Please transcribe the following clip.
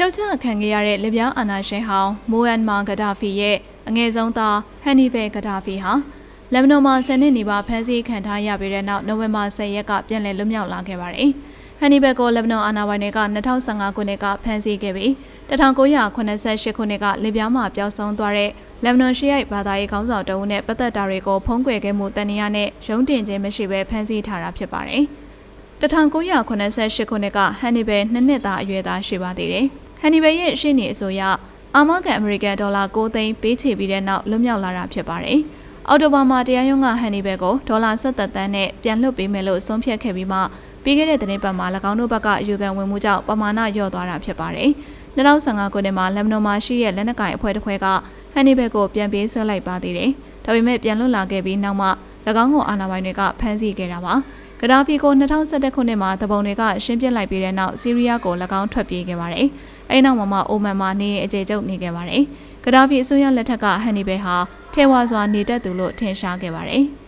ဖျောက်ချခံခဲ့ရတဲ့လက်ပြောင်းအာနာရှင်ဟောင်းမိုအန်မာဂဒါဖီရဲ့အငယ်ဆုံးသားဟန်နီဘယ်ဂဒါဖီဟာလက်ဘနွန်မှာဆယ်နှစ်နေပါဖမ်းဆီးခံထားရပြီးတဲ့နောက်နိုဝင်ဘာ10ရက်ကပြန်လည်လွတ်မြောက်လာခဲ့ပါတယ်။ဟန်နီဘယ်ကိုလက်ဘနွန်အာဏာပိုင်တွေက2015ခုနှစ်ကဖမ်းဆီးခဲ့ပြီး1988ခုနှစ်ကလက်ပြောင်းမှာပျောက်ဆုံးသွားတဲ့လက်ဘနွန်ရှီရိုက်ဘာသာရေးခေါင်းဆောင်တအုပ်နဲ့ပတ်သက်တာတွေကိုဖုံးကွယ်ခဲ့မှုတန်ရာနဲ့ရုံးတင်ခြင်းမရှိဘဲဖမ်းဆီးထားတာဖြစ်ပါတယ်။1988ခုနှစ်ကဟန်နီဘယ်နှစ်နှစ်သားအရွယ်သားရှိပါသေးတယ်။ ဟန်နီဘယ်ရဲ့ရှေ့နေအဆိုအရအာမကန်အမေရိကန်ဒေါ်လာ9သိန်းပေးချေပြီးတဲ့နောက်လွတ်မြောက်လာတာဖြစ်ပါတယ်။အော်တိုဘာမှာတရားရုံးကဟန်နီဘယ်ကိုဒေါ်လာ17သန်းနဲ့ပြန်လွှတ်ပေးမယ်လို့ဆုံးဖြတ်ခဲ့ပြီးမှပြီးခဲ့တဲ့သတင်းပတ်မှာ၎င်းတို့ဘက်ကအယူခံဝင်မှုကြောင့်ပမာဏလျော့သွားတာဖြစ်ပါတယ်။2015ခုနှစ်မှာလက်မနိုမှာရှိတဲ့လက်နက်ကိုင်အဖွဲ့တစ်ဖွဲ့ကဟန်နီဘယ်ကိုပြန်ပေးဆွဲလိုက်ပါသေးတယ်။ဒါပေမဲ့ပြန်လွတ်လာခဲ့ပြီးနောက်မှ၎င်းကိုအာဏာပိုင်တွေကဖမ်းဆီးခဲ့တာပါ။ ဂဒါဖီကို2011ခုနှစ်မှာတပုံတွေကရှင်းပစ်လိုက်ပြီးတဲ့နောက်ဆီးရီးယားကို၎င်းထွက်ပြေးခဲ့ပါတယ်။အဲဒီနောက်မှာမှအိုမန်မှာနေအခြေကျုပ်နေခဲ့ပါတယ်။ဂဒါဖီအစိုးရလက်ထက်ကဟန်နီဘယ်ဟာထဲဝါစွာနေတတ်သူလို့ထင်ရှားခဲ့ပါတယ်။